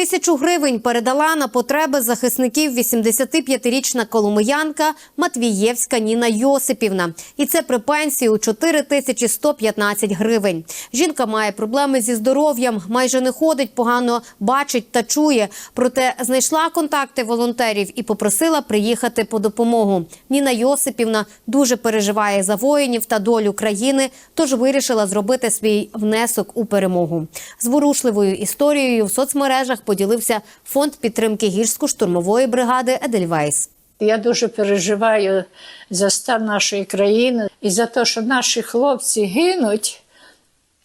Тисячу гривень передала на потреби захисників 85-річна коломиянка Матвієвська Ніна Йосипівна. І це при пенсії у 4115 гривень. Жінка має проблеми зі здоров'ям, майже не ходить, погано бачить та чує. Проте знайшла контакти волонтерів і попросила приїхати по допомогу. Ніна Йосипівна дуже переживає за воїнів та долю країни, тож вирішила зробити свій внесок у перемогу. Зворушливою історією в соцмережах поділився фонд підтримки гірсько-штурмової бригади Едельвейс. Я дуже переживаю за стан нашої країни і за те, що наші хлопці гинуть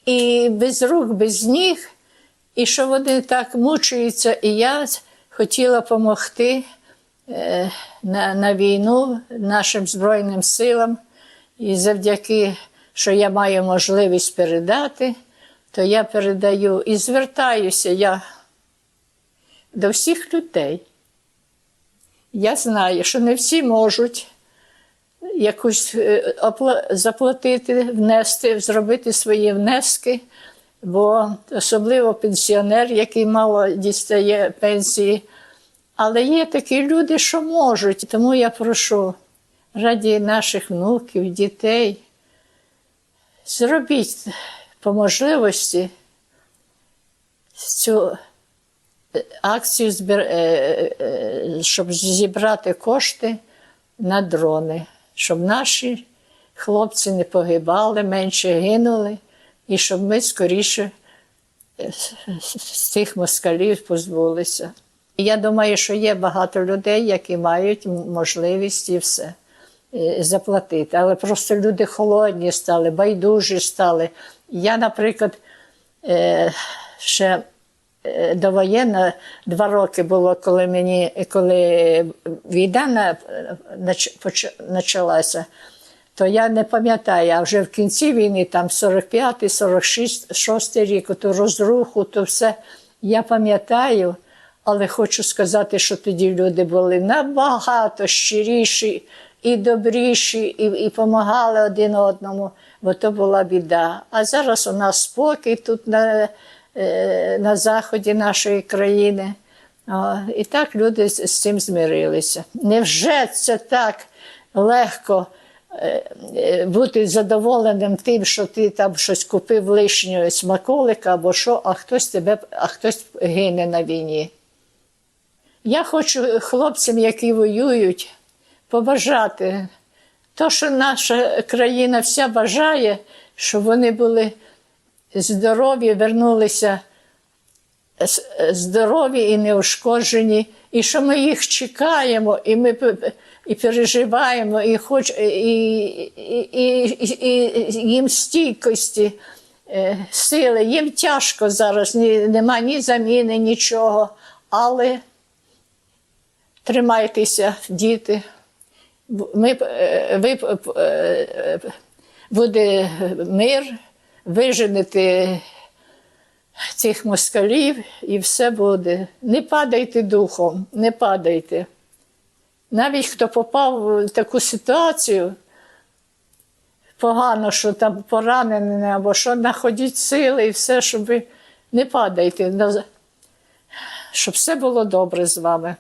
і без рук, без ніг, і що вони так мучаються. І я хотіла допомогти е, на, на війну нашим Збройним силам. І завдяки, що я маю можливість передати, то я передаю і звертаюся я до всіх людей. Я знаю, що не всі можуть якусь е, заплатити, внести, зробити свої внески, бо особливо пенсіонер, який мало дістає пенсії. Але є такі люди, що можуть. Тому я прошу раді наших внуків, дітей, зробіть по можливості цю акцію, збір- е, е, щоб зібрати кошти на дрони, щоб наші хлопці не погибали, менше гинули, і щоб ми скоріше е, з- цих москалів позбулися. Я думаю, що є багато людей, які мають можливість і все е, заплатити. Але просто люди холодні стали, байдужі стали. Я, наприклад, е, ще довоєнна два роки було, коли мені коли війна почалася, то я не пам'ятаю, а вже в кінці війни, там 45-й, 46 рік, ту розруху, то все. Я пам'ятаю, але хочу сказати, що тоді люди були набагато щиріші і добріші, і, і допомагали один одному, бо то була біда. А зараз у нас спокій тут на, на заході нашої країни. І так люди з, з цим змирилися. Невже це так легко е, е, бути задоволеним тим, що ти там щось купив лишнього смаколика або що, а хтось тебе, а хтось гине на війні? Я хочу хлопцям, які воюють, побажати то, що наша країна вся бажає, щоб вони були здорові, вернулися здорові і неушкоджені, і що ми їх чекаємо, і ми і переживаємо, і, хоч, і, і, і, і, їм стійкості, е, сили. Їм тяжко зараз, нема ні заміни, нічого. Але тримайтеся, діти. Ми, е, ви, е, е, буде мир, виженете цих москалів і все буде. Не падайте духом, не падайте. Навіть хто попав в таку ситуацію, погано, що там поранений або що, знаходіть сили і все, щоб не падайте, щоб все було добре з вами.